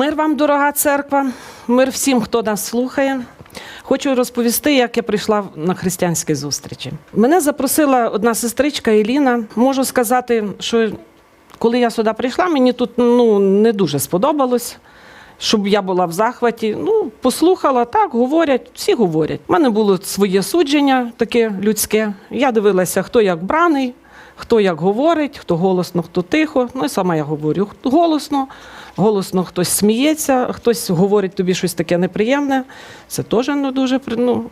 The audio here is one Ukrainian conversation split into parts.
Мир вам, дорога церква, мир всім, хто нас слухає. Хочу розповісти, як я прийшла на християнські зустрічі. Мене запросила одна сестричка Еліна. Можу сказати, що коли я сюди прийшла, мені тут ну, не дуже сподобалось. Щоб я була в захваті. Ну, послухала, так, говорять, всі говорять. У мене було своє судження, таке людське. Я дивилася, хто як браний, хто як говорить, хто голосно, хто тихо. Ну і сама я говорю голосно, голосно хтось сміється, хтось говорить тобі щось таке неприємне. Це теж не дуже при- ну,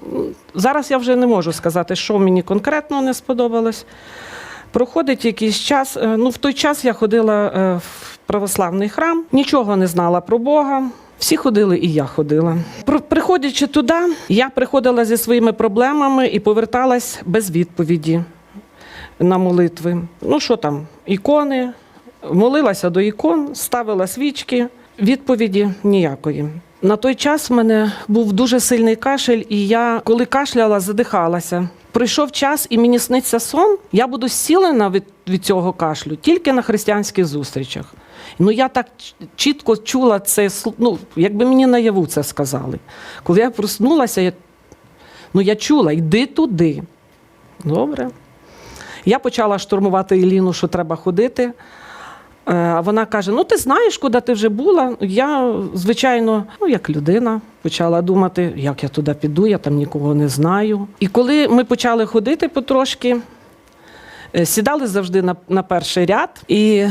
Зараз я вже не можу сказати, що мені конкретно не сподобалось. Проходить якийсь час. е, Ну, в той час я ходила е, в православний храм, нічого не знала про Бога. Всі ходили, і я ходила. Приходячи туди, я приходила зі своїми проблемами і поверталась без відповіді на молитви. Ну що там, ікони, молилася до ікон, ставила свічки, відповіді ніякої. На той час в мене був дуже сильний кашель, і я, коли кашляла, задихалася. Прийшов час, і мені сниться сон. Я буду зцілена від, від цього кашлю тільки на християнських зустрічах. Ну я так чітко чула це, ну, якби мені наяву це сказали. Коли я проснулася, я, ну я чула, йди туди. Добре. Я почала штурмувати Еліну, що треба ходити. Е, А вона каже: Ну, ти знаєш, куди ти вже була. Я, звичайно, ну як людина, почала думати, як я туди піду, я там нікого не знаю. І коли ми почали ходити потрошки, е, сідали завжди на, на перший ряд. І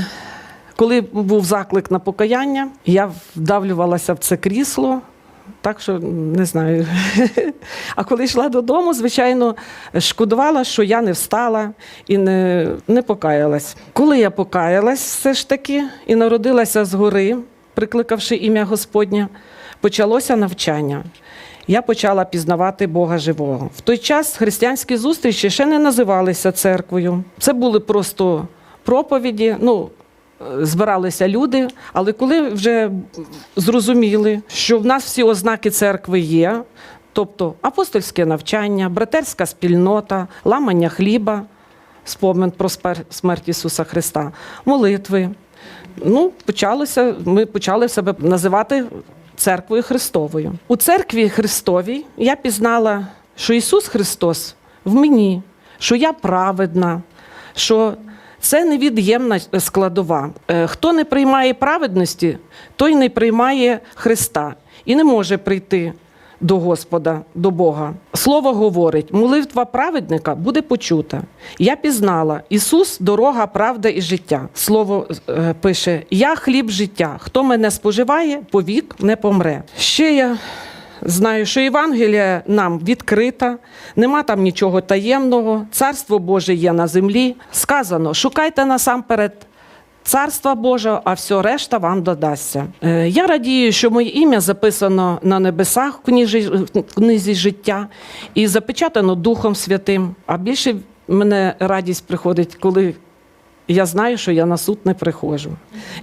коли був заклик на покаяння, я вдавлювалася в це крісло. Так що не знаю. А коли йшла додому, звичайно, шкодувала, що я не встала і не, не покаялась. Коли я покаялась все ж таки і народилася згори, прикликавши ім'я Господнє, почалося навчання. Я почала пізнавати Бога живого. В той час християнські зустрічі ще не називалися церквою. Це були просто проповіді. Ну, збиралися люди, але коли вже зрозуміли, що в нас всі ознаки церкви є, тобто апостольське навчання, братерська спільнота, ламання хліба, спомин про смерть Ісуса Христа, молитви. Ну, почалося, ми почали себе називати церквою Христовою. У церкві Христовій я пізнала, що Ісус Христос в мені, що я праведна, що це невід'ємна складова. Е, Хто не приймає праведності, той не приймає Христа і не може прийти до Господа, до Бога. Слово говорить: молитва праведника буде почута. Я пізнала Ісус, дорога, правда і життя. Слово е, пише: Я хліб життя. Хто мене споживає, повік не помре. Ще я Знаю, що Євангелія нам відкрита, нема там нічого таємного, царство Боже є на землі. Сказано: шукайте насамперед царства Божого, а все решта вам додасться. Е, Я радію, що моє ім'я записано на небесах в книзі життя і запечатано Духом Святим. А більше мене радість приходить, коли я знаю, що я на суд не приходжу.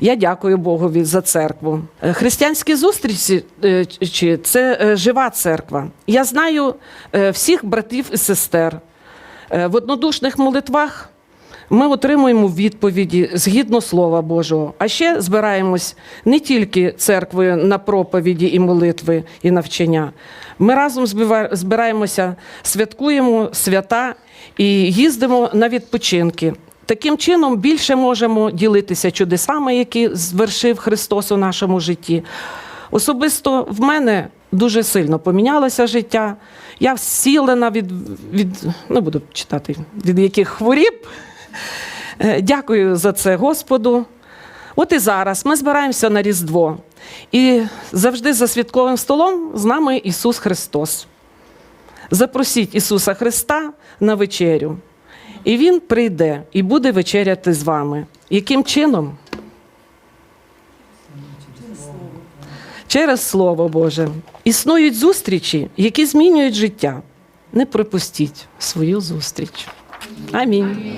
Я дякую Богові за церкву. Е, Християнські зустрічі е, це е, жива церква. Я знаю всіх братів і сестер. В однодушних молитвах ми отримуємо відповіді згідно Слова Божого. А ще збираємось не тільки церквою на проповіді і молитви і навчання. Ми разом збираємося, святкуємо свята і їздимо на відпочинки. Таким чином більше можемо ділитися чудесами, які звершив Христос у нашому житті. Особисто в мене дуже сильно помінялося життя. Я зцілена від, від не буду читати, від яких хворіб. Е, Дякую за це Господу. От і зараз ми збираємося на Різдво. І завжди за святковим столом з нами Ісус Христос. Запросіть Ісуса Христа на вечерю. І Він прийде і буде вечеряти з вами. Яким чином? Через Слово Боже. Існують зустрічі, які змінюють життя. Не пропустіть свою зустріч. Амінь.